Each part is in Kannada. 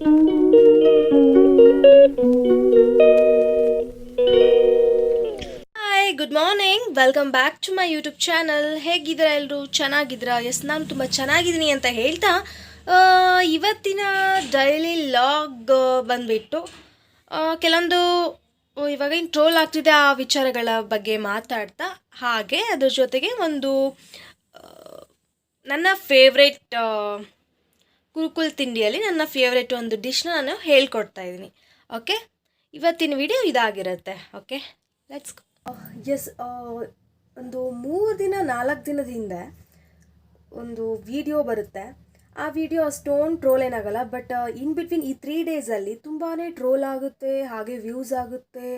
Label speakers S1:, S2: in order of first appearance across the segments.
S1: Hi good morning welcome back to my YouTube channel ಹೇಗಿದ್ದೀರಾ ಎಲ್ಲರೂ ಚೆನ್ನಾಗಿದ್ದೀರಾ? ಎಸ್ ನಾನು ತುಂಬ ಚೆನ್ನಾಗಿದ್ದೀನಿ ಅಂತ ಹೇಳ್ತಾ ಇವತ್ತಿನ ಡೈಲಿ ಲಾಗ್ ಬಂದುಬಿಟ್ಟು ಕೆಲವೊಂದು ಇವಾಗ ಟ್ರೋಲ್ ಆಗ್ತಿದೆ ಆ ವಿಚಾರಗಳ ಬಗ್ಗೆ ಮಾತಾಡ್ತಾ, ಹಾಗೆ ಅದ್ರ ಜೊತೆಗೆ ಒಂದು ನನ್ನ ಫೇವ್ರೆಟ್ ಕುರುಕುಲ್ ತಿಂಡಿಯಲ್ಲಿ ನನ್ನ ಫೇವ್ರೆಟ್ ಒಂದು ಡಿಶ್ನ ನಾನು ಹೇಳ್ಕೊಡ್ತಾ ಇದ್ದೀನಿ. ಓಕೆ ಇವತ್ತಿನ ವಿಡಿಯೋ ಇದಾಗಿರುತ್ತೆ. ಓಕೆ ಲೆಟ್ಸ್ ಎಸ್ ಒಂದು ಮೂರು ದಿನ, ನಾಲ್ಕು ದಿನದ ಹಿಂದೆ ಒಂದು ವಿಡಿಯೋ ಬರುತ್ತೆ. ಆ ವಿಡಿಯೋ ಅಷ್ಟೊಂದು ಟ್ರೋಲ್ ಏನಾಗಲ್ಲ ಬಟ್ ಇನ್ ಬಿಟ್ವೀನ್ ಈ ತ್ರೀ ಡೇಸಲ್ಲಿ ತುಂಬಾ ಟ್ರೋಲ್ ಆಗುತ್ತೆ, ಹಾಗೆ ವ್ಯೂಸ್ ಆಗುತ್ತೆ.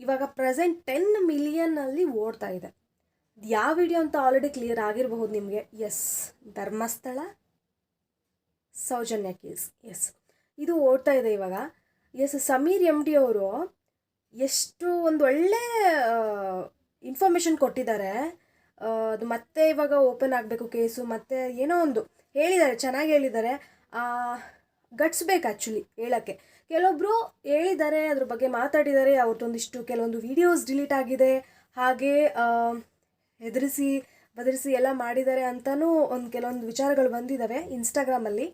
S1: ಇವಾಗ ಪ್ರೆಸೆಂಟ್ ಟೆನ್ ಮಿಲಿಯನ್ನಲ್ಲಿ ಓಡ್ತಾ ಇದೆ. ಯಾವ ವಿಡಿಯೋ ಅಂತ ಆಲ್ರೆಡಿ ಕ್ಲಿಯರ್ ಆಗಿರಬಹುದು ನಿಮಗೆ? Yes Dharmasthala. Soujanya case yes. ಇದು ಓಡ್ತಾ ಇದೆ ಇವಾಗ. ಎಸ್, ಸಮೀರ್ ಎಂ ಡಿ ಅವರು ಎಷ್ಟು ಒಂದು ಒಳ್ಳೆ ಇನ್ಫಾರ್ಮೇಷನ್ ಕೊಟ್ಟಿದ್ದಾರೆ. ಅದು ಮತ್ತೆ ಇವಾಗ ಓಪನ್ ಆಗಬೇಕು ಕೇಸು, ಮತ್ತೆ ಏನೋ ಒಂದು ಹೇಳಿದ್ದಾರೆ, ಚೆನ್ನಾಗಿ ಹೇಳಿದ್ದಾರೆ. ಗಟ್ಸ್ ಬೇಕು ಆ್ಯಕ್ಚುಲಿ ಹೇಳೋಕ್ಕೆ. ಕೆಲವೊಬ್ಬರು ಹೇಳಿದ್ದಾರೆ, ಅದ್ರ ಬಗ್ಗೆ ಮಾತಾಡಿದ್ದಾರೆ ಅವ್ರದ್ದೊಂದಿಷ್ಟು ಕೆಲವೊಂದು ವಿಡಿಯೋಸ್ ಡಿಲೀಟ್ ಆಗಿದೆ. ಹಾಗೆ ಹೆದರಿಸಿ, ಬದರಿಸಿ ಎಲ್ಲ ಮಾಡಿದ್ದಾರೆ ಅಂತಲೂ ಒಂದು ಕೆಲವೊಂದು ವಿಚಾರಗಳು ಬಂದಿದ್ದಾವೆ ಇನ್ಸ್ಟಾಗ್ರಾಮಲ್ಲಿ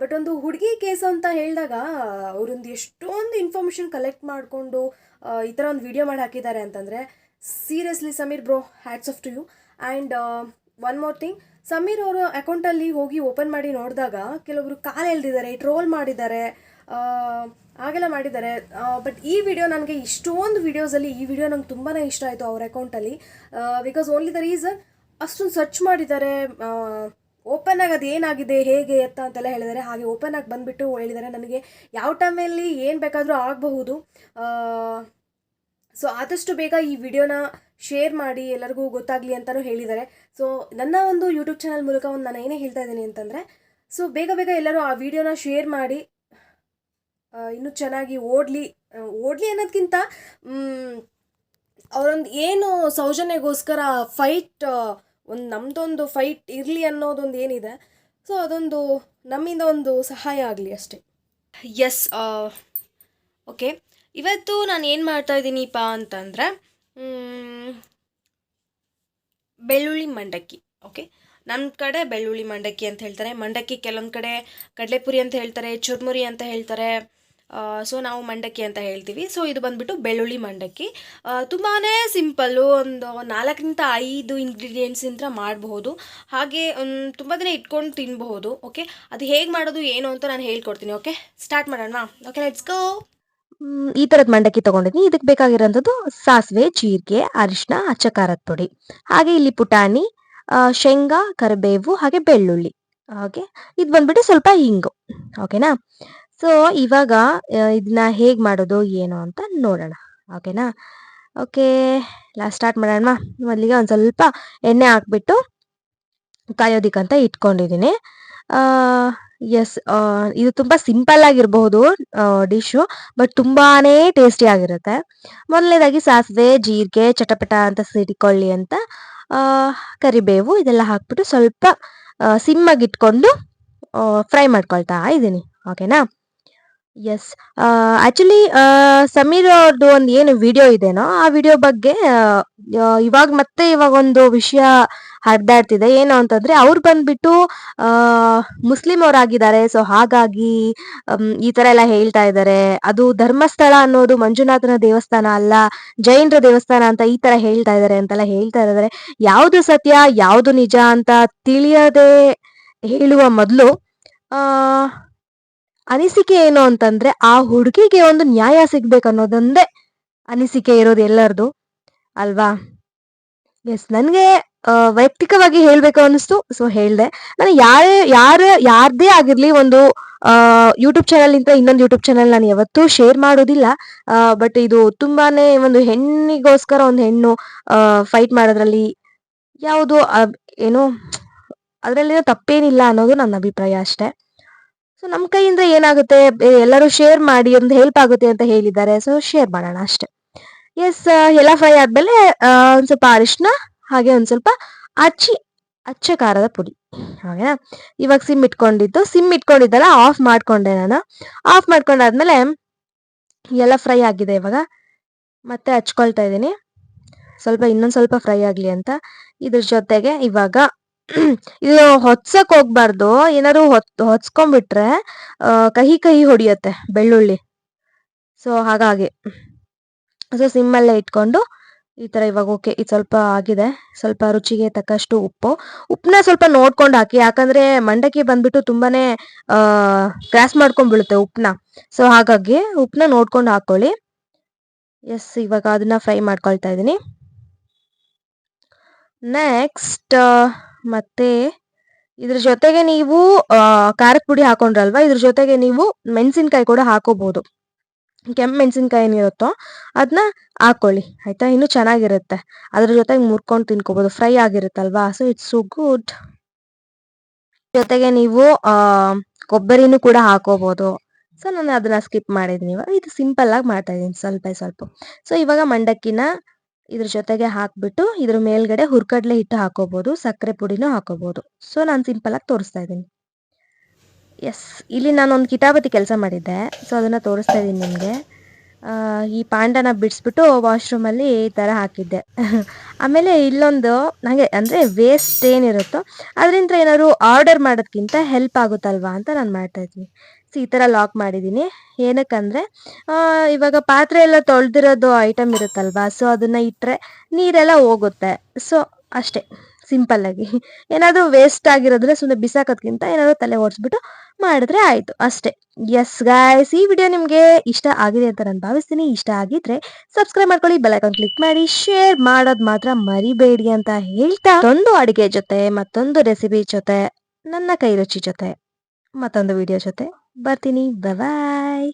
S1: ಬಟ್ ಒಂದು ಹುಡುಗಿ ಕೇಸ್ ಅಂತ ಹೇಳಿದಾಗ ಅವರೊಂದು ಎಷ್ಟೊಂದು ಇನ್ಫಾರ್ಮೇಷನ್ ಕಲೆಕ್ಟ್ ಮಾಡಿಕೊಂಡು ಈ ಥರ ಒಂದು ವಿಡಿಯೋ ಮಾಡಿ ಹಾಕಿದ್ದಾರೆ ಅಂತಂದರೆ seriously Sameer bro hats off to you and one more thing Sameer ಅವರ ಅಕೌಂಟಲ್ಲಿ ಹೋಗಿ ಓಪನ್ ಮಾಡಿ ನೋಡಿದಾಗ ಕೆಲವರು ಕಾಲು ಎಳ್ದಿದ್ದಾರೆ ಟ್ರೋಲ್ ಮಾಡಿದ್ದಾರೆ ಹಾಗೆಲ್ಲ ಮಾಡಿದ್ದಾರೆ. ಬಟ್ ಈ ವಿಡಿಯೋ ನನಗೆ ಇಷ್ಟೊಂದು ವಿಡಿಯೋಸಲ್ಲಿ ಈ ವಿಡಿಯೋ ನಂಗೆ ತುಂಬಾ ಇಷ್ಟ ಆಯಿತು ಅವ್ರ ಅಕೌಂಟಲ್ಲಿ ಬಿಕಾಸ್ ಓನ್ಲಿ ದ ರೀಸನ್ ಅಷ್ಟೊಂದು ಸರ್ಚ್ ಮಾಡಿದ್ದಾರೆ ಓಪನ್ ಆಗಿ ಅದು ಏನಾಗಿದೆ ಹೇಗೆ, ಎತ್ತ ಅಂತೆಲ್ಲ ಹೇಳಿದ್ದಾರೆ. ಹಾಗೆ ಓಪನ್ ಆಗಿ ಬಂದುಬಿಟ್ಟು ಹೇಳಿದ್ದಾರೆ. ನನಗೆ ಯಾವ ಟೈಮಲ್ಲಿ ಏನು ಬೇಕಾದರೂ ಆಗಬಹುದು. ಸೊ ಆದಷ್ಟು ಬೇಗ ಈ ವಿಡಿಯೋನ ಶೇರ್ ಮಾಡಿ, ಎಲ್ಲರಿಗೂ ಗೊತ್ತಾಗಲಿ ಅಂತಲೂ ಹೇಳಿದ್ದಾರೆ. ಸೊ ನನ್ನ ಒಂದು ಯೂಟ್ಯೂಬ್ ಚಾನಲ್ ಮೂಲಕ ಒಂದು ನಾನು ಏನೇ ಹೇಳ್ತಾ ಇದ್ದೀನಿ ಅಂತಂದರೆ, ಸೊ ಬೇಗ ಬೇಗ ಎಲ್ಲರೂ ಆ ವಿಡಿಯೋನ ಶೇರ್ ಮಾಡಿ ಇನ್ನೂ ಚೆನ್ನಾಗಿ ಓಡಲಿ ಓಡಲಿ ಅನ್ನೋದಕ್ಕಿಂತ ಅವರೊಂದು ಏನು ಸೌಜನ್ಯಗೋಸ್ಕರ ಫೈಟ್ ಒಂದು ನಮ್ಮದೊಂದು ಫೈಟ್ ಇರಲಿ ಅನ್ನೋದೊಂದು ಏನಿದೆ. ಸೊ ಅದೊಂದು ನಮ್ಮಿಂದ ಒಂದು ಸಹಾಯ ಆಗಲಿ ಅಷ್ಟೇ. ಎಸ್ ಓಕೆ ಇವತ್ತು ನಾನು ಏನು ಮಾಡ್ತಾ ಇದ್ದೀನಿಪ್ಪ ಅಂತಂದರೆ ಬೆಳ್ಳುಳ್ಳಿ ಮಂಡಕ್ಕಿ ಓಕೆ ನಮ್ಮ ಕಡೆ ಬೆಳ್ಳುಳ್ಳಿ ಮಂಡಕ್ಕಿ ಅಂತ ಹೇಳ್ತಾರೆ. ಮಂಡಕ್ಕಿ ಕೆಲವೊಂದು ಕಡೆ ಕಡಲೆಪುರಿ ಅಂತ ಹೇಳ್ತಾರೆ, ಚುರ್ಮುರಿ ಅಂತ ಹೇಳ್ತಾರೆ. ಸೊ ನಾವು ಮಂಡಕ್ಕಿ ಅಂತ ಹೇಳ್ತೀವಿ. ಸೊ ಇದು ಬಂದ್ಬಿಟ್ಟು ಬೆಳ್ಳುಳ್ಳಿ ಮಂಡಕ್ಕಿ. ತುಂಬಾ ಸಿಂಪಲ್ಲು ಒಂದು ನಾಲ್ಕರಿಂದ ಐದು ಇಂಗ್ರೀಡಿಯೆಂಟ್ಸಿಂದ ಮಾಡಬಹುದು. ಹಾಗೆ ತುಂಬ ದಿನ ಇಟ್ಕೊಂಡು ತಿನ್ನಬಹುದು ಓಕೆ ಅದು ಹೇಗೆ ಮಾಡೋದು, ಏನು ಅಂತ ನಾನು ಹೇಳ್ಕೊಡ್ತೀನಿ ಓಕೆ ಸ್ಟಾರ್ಟ್ ಮಾಡೋಣ ಓಕೆ ಲೆಟ್ಸ್ ಗೋ
S2: ಈ ಥರದ ಮಂಡಕ್ಕಿ ತಗೊಂಡಿದ್ದೀನಿ ಇದಕ್ಕೆ ಬೇಕಾಗಿರೋಂಥದ್ದು ಸಾಸಿವೆ, ಜೀರಿಗೆ ಅರಿಶಿನ ಅಚ್ಚ ಖಾರದ ಪುಡಿ. ಹಾಗೆ ಇಲ್ಲಿ ಪುಟಾಣಿ ಶೇಂಗಾ, ಕರಿಬೇವು, ಹಾಗೆ ಬೆಳ್ಳುಳ್ಳಿ. ಓಕೆ ಇದು ಬಂದ್ಬಿಟ್ಟು ಸ್ವಲ್ಪ ಹಿಂಗು ಓಕೆನಾ ಸೊ ಇವಾಗ ಇದನ್ನ ಹೇಗೆ ಮಾಡೋದು, ಏನು ಅಂತ ನೋಡೋಣ. ಓಕೆನಾ? ಓಕೆ ಲಾಸ್ಟ್ ಸ್ಟಾರ್ಟ್ ಮಾಡೋಣ. ಮೊದಲಿಗೆ ಒಂದು ಸ್ವಲ್ಪ ಎಣ್ಣೆ ಹಾಕ್ಬಿಟ್ಟು ಕಾಯೋದಿಕ್ಕಂತ ಇಟ್ಕೊಂಡಿದ್ದೀನಿ. ಎಸ್ ಇದು ತುಂಬಾ ಸಿಂಪಲ್ ಆಗಿರಬಹುದು ಡಿಶು ಬಟ್ ತುಂಬಾನೇ ಟೇಸ್ಟಿ ಆಗಿರುತ್ತೆ. ಮೊದಲನೇದಾಗಿ ಸಾಸಿವೆ, ಜೀರಿಗೆ, ಚಟಪಟ ಅಂತ ಸಿಡಿಕೊಳ್ಳಿ ಅಂತ ಕರಿಬೇವು ಇದೆಲ್ಲ ಹಾಕ್ಬಿಟ್ಟು ಸ್ವಲ್ಪ ಸಿಮ್ಮಾಗಿಟ್ಕೊಂಡು ಫ್ರೈ ಮಾಡ್ಕೊಳ್ತಾ ಇದ್ದೀನಿ. ಓಕೆನಾ? ಎಸ್ ಆಕ್ಚುಲಿ ಸಮೀರ್ ಅವ್ರದ್ದು ಒಂದು ಏನು ವಿಡಿಯೋ ಇದೆನೋ, ಆ ವಿಡಿಯೋ ಬಗ್ಗೆ ಇವಾಗ ಮತ್ತೆ ಇವಾಗ ಒಂದು ವಿಷಯ ಹರಿದಾಡ್ತಿದೆ. ಏನು ಅಂತಂದ್ರೆ, ಅವ್ರು ಬಂದ್ಬಿಟ್ಟು ಮುಸ್ಲಿಂ ಅವರಾಗಿದ್ದಾರೆ. ಸೊ ಹಾಗಾಗಿ ಈ ತರ ಎಲ್ಲ ಹೇಳ್ತಾ ಇದ್ದಾರೆ ಅದು ಧರ್ಮಸ್ಥಳ ಅನ್ನೋದು ಮಂಜುನಾಥನ ದೇವಸ್ಥಾನ ಅಲ್ಲ, ಜೈನರ ದೇವಸ್ಥಾನ ಅಂತ ಈ ತರ ಹೇಳ್ತಾ ಇದ್ದಾರೆ ಅಂತೆಲ್ಲ ಹೇಳ್ತಾ ಇದ್ದಾರೆ ಯಾವುದು ಸತ್ಯ, ಯಾವುದು ನಿಜ ಅಂತ ತಿಳಿಯದೆ ಹೇಳುವ ಮೊದಲು, ಆ ಅನಿಸಿಕೆ ಏನು ಅಂತಂದ್ರೆ ಆ ಹುಡುಗಿಗೆ ಒಂದು ನ್ಯಾಯ ಸಿಗ್ಬೇಕು ಅನ್ನೋದೊಂದೇ ಅನಿಸಿಕೆ ಇರೋದು ಎಲ್ಲರದು, ಅಲ್ವಾ? ಎಸ್ ನನ್ಗೆ ವೈಯಕ್ತಿಕವಾಗಿ ಹೇಳ್ಬೇಕು ಅನಿಸ್ತು ಸೊ ಹೇಳ್ದೆ. ನಾನು ಯಾರೇ, ಯಾರ, ಯಾರ್ದೇ ಆಗಿರ್ಲಿ ಒಂದು ಯೂಟ್ಯೂಬ್ ಚಾನಲ್ ಇಂದ ಇನ್ನೊಂದು ಯೂಟ್ಯೂಬ್ ಚಾನಲ್ ನಾನು ಯಾವತ್ತೂ ಶೇರ್ ಮಾಡೋದಿಲ್ಲ. ಬಟ್ ಇದು ತುಂಬಾನೇ ಒಂದು ಹೆಣ್ಣಿಗೋಸ್ಕರ ಒಂದು ಹೆಣ್ಣು ಫೈಟ್ ಮಾಡೋದ್ರಲ್ಲಿ ಯಾವುದು ಏನು ಅದರಲ್ಲಿ ತಪ್ಪೇನಿಲ್ಲ ಅನ್ನೋದು ನನ್ನ ಅಭಿಪ್ರಾಯ ಅಷ್ಟೇ. ಸೊ ನಮ್ಮ ಕೈಯಿಂದ ಏನಾಗುತ್ತೆ? ಎಲ್ಲರೂ ಶೇರ್ ಮಾಡಿ ಒಂದು ಹೆಲ್ಪ್ ಆಗುತ್ತೆ ಅಂತ ಹೇಳಿದ್ದಾರೆ. ಸೊ ಶೇರ್ ಮಾಡೋಣ ಅಷ್ಟೇ. ಎಸ್ ಎಲ್ಲ ಫ್ರೈ ಆದ್ಮೇಲೆ ಒಂದು ಸ್ವಲ್ಪ ಅರಿಶಿನ ಹಾಗೆ ಒಂದು ಸ್ವಲ್ಪ ಅಚ್ಚಿ ಅಚ್ಚ ಖಾರದ ಪುಡಿ.
S1: ಹಾಗೆನಾ? ಇವಾಗ ಸಿಮ್ ಇಟ್ಕೊಂಡಿದ್ದು. ಸಿಮ್ ಇಟ್ಕೊಂಡಿದ್ದಲ್ಲ ಆಫ್ ಮಾಡ್ಕೊಂಡೆ ನಾನು. ಆಫ್ ಮಾಡ್ಕೊಂಡಾದ್ಮೇಲೆ ಎಲ್ಲ ಫ್ರೈ ಆಗಿದೆ ಇವಾಗ. ಮತ್ತೆ ಹಚ್ಕೊಳ್ತಾ ಇದ್ದೀನಿ. ಸ್ವಲ್ಪ, ಇನ್ನೊಂದು ಸ್ವಲ್ಪ ಫ್ರೈ ಆಗಲಿ ಅಂತ. ಇದ್ರ ಜೊತೆಗೆ ಇವಾಗ ಇದು ಹೊತ್ಸಕ್ ಹೋಗ್ಬಾರ್ದು. ಏನಾದ್ರು ಹೊತ್, ಹೊತ್ಸ್ಕೊಂಡ್ಬಿಟ್ರೆ ಕಹಿ ಕಹಿ ಹೊಡಿಯುತ್ತೆ ಬೆಳ್ಳುಳ್ಳಿ. ಸೊ ಹಾಗಾಗಿ. ಸೊ ಸಿಮ್ಮಲ್ಲೇ ಇಟ್ಕೊಂಡು, ಈ ಥರ ಇವಾಗ ಓಕೆ, ಇದು ಸ್ವಲ್ಪ ಆಗಿದೆ. ಸ್ವಲ್ಪ ರುಚಿಗೆ ತಕ್ಕಷ್ಟು ಉಪ್ಪು. ಉಪ್ಪನ್ನ ಸ್ವಲ್ಪ ನೋಡ್ಕೊಂಡು ಹಾಕಿ, ಯಾಕಂದ್ರೆ ಮಂಡಕ್ಕಿ ಬಂದ್ಬಿಟ್ಟು ತುಂಬಾನೇ ಕ್ರಾಸ್ ಮಾಡ್ಕೊಂಡ್ ಬೀಳುತ್ತೆ ಉಪ್ಪನ್ನ ಸೊ ಹಾಗಾಗಿ ಉಪ್ಪನ್ನ ನೋಡ್ಕೊಂಡು ಹಾಕೊಳ್ಳಿ. ಎಸ್ ಇವಾಗ ಅದನ್ನ ಫ್ರೈ ಮಾಡ್ಕೊಳ್ತಾ ಇದ್ದೀನಿ. ನೆಕ್ಸ್ಟ್ ಮತ್ತೆ ಇದ್ರ ಜೊತೆಗೆ ನೀವು ಖಾರದ ಪುಡಿ ಹಾಕೊಂಡ್ರಲ್ವಾ? ಇದ್ರ ಜೊತೆಗೆ ನೀವು ಮೆಣಸಿನ್ಕಾಯಿ ಕೂಡ ಹಾಕೋಬಹುದು ಕೆಂಪು ಮೆಣಸಿನ್ಕಾಯಿ ಏನಿರುತ್ತೋ ಅದನ್ನ ಹಾಕೊಳ್ಳಿ. ಆಯ್ತಾ? ಇನ್ನು ಚೆನ್ನಾಗಿರುತ್ತೆ. ಅದ್ರ ಜೊತೆಗೆ ಮುರ್ಕೊಂಡು ತಿನ್ಕೋಬಹುದು ಫ್ರೈ ಆಗಿರುತ್ತಲ್ವಾ? ಸೊ ಇಟ್ಸ್ ಸೊ ಗುಡ್ ಜೊತೆಗೆ ನೀವು ಕೊಬ್ಬರಿನೂ ಕೂಡ ಹಾಕೋಬಹುದು ಸೊ ನಾನು ಅದನ್ನ ಸ್ಕಿಪ್ ಮಾಡಿದ್ದೀನಿ ಇವಾಗ ಇದು ಸಿಂಪಲ್ ಆಗಿ ಮಾಡ್ತಾ ಇದ್ದೀನಿ ಸ್ವಲ್ಪ ಸ್ವಲ್ಪ. ಸೊ ಇವಾಗ ಮಂಡಕ್ಕಿನ ಇದ್ರ ಜೊತೆಗೆ ಹಾಕ್ಬಿಟ್ಟು ಇದ್ರ ಮೇಲ್ಗಡೆ ಹುರ್ಕಡ್ಲೆ ಹಿಟ್ಟು ಹಾಕೋಬಹುದು ಸಕ್ಕರೆ ಪುಡಿನೂ ಹಾಕೋಬಹುದು ಸೊ ನಾನು ಸಿಂಪಲ್ ಆಗಿ ತೋರಿಸ್ತಾ ಇದ್ದೀನಿ. ಎಸ್ ಇಲ್ಲಿ ನಾನು ಒಂದು ಕಿಟಾಬತಿ ಕೆಲಸ ಮಾಡಿದ್ದೆ. ಸೊ ಅದನ್ನ ತೋರಿಸ್ತಾ ಇದ್ದೀನಿ ನಿಮಗೆ. ಈ ಪಾಂಡನ ಬಿಡಿಸ್ಬಿಟ್ಟು ವಾಶ್ರೂಮಲ್ಲಿ ಈ ಥರ ಹಾಕಿದ್ದೆ. ಆಮೇಲೆ ಇಲ್ಲೊಂದು ನನಗೆ ಅಂದರೆ ವೇಸ್ಟ್ ಏನಿರುತ್ತೋ ಅದರಿಂದ ಏನಾದ್ರು ಆರ್ಡರ್ ಮಾಡೋದ್ಕಿಂತ ಹೆಲ್ಪ್ ಆಗುತ್ತಲ್ವಾ ಅಂತ ನಾನು ಮಾಡ್ತಾ ಇದ್ದೀನಿ. ಸೊ ಈ ಥರ ಲಾಕ್ ಮಾಡಿದ್ದೀನಿ ಏನಕ್ಕಂದರೆ ಇವಾಗ ಪಾತ್ರೆ ಎಲ್ಲ ತೊಳೆದಿರೋದು ಐಟಮ್ ಇರುತ್ತಲ್ವಾ? ಸೊ ಅದನ್ನ ಇಟ್ಟರೆ ನೀರೆಲ್ಲ ಹೋಗುತ್ತೆ. ಸೊ ಅಷ್ಟೇ. ಸಿಂಪಲ್ ಆಗಿ. ಏನಾದರೂ ವೇಸ್ಟ್ ಆಗಿರೋದ್ರೆ ಸುಮ್ಮನೆ ಬಿಸಾಕೋದ್ಕಿಂತ ಏನಾದರೂ ತಲೆ ಓಡಿಸ್ಬಿಟ್ಟು ಮಾಡಿದ್ರೆ ಆಯಿತು. ಅಷ್ಟೇ. ಎಸ್ ಗಾಯ್ಸ್ ಈ ವಿಡಿಯೋ ನಿಮಗೆ ಇಷ್ಟ ಆಗಿದೆ ಅಂತ ನಾನು ಭಾವಿಸ್ತೀನಿ. ಇಷ್ಟ ಆಗಿದ್ರೆ ಸಬ್ಸ್ಕ್ರೈಬ್ ಮಾಡ್ಕೊಳ್ಳಿ ಬೆಲ್ ಐಕಾನ್ ಕ್ಲಿಕ್ ಮಾಡಿ ಶೇರ್ ಮಾಡೋದು ಮಾತ್ರ ಮರಿಬೇಡಿ ಅಂತ ಹೇಳ್ತಾ ಒಂದು ಅಡುಗೆ ಜೊತೆ, ಮತ್ತೊಂದು ರೆಸಿಪಿ ಜೊತೆ, ನನ್ನ ಕೈ ರುಚಿ ಜೊತೆ, ಮತ್ತೊಂದು ವಿಡಿಯೋ ಜೊತೆ. ಬರ್ತೀನಿ ಬಾಯ್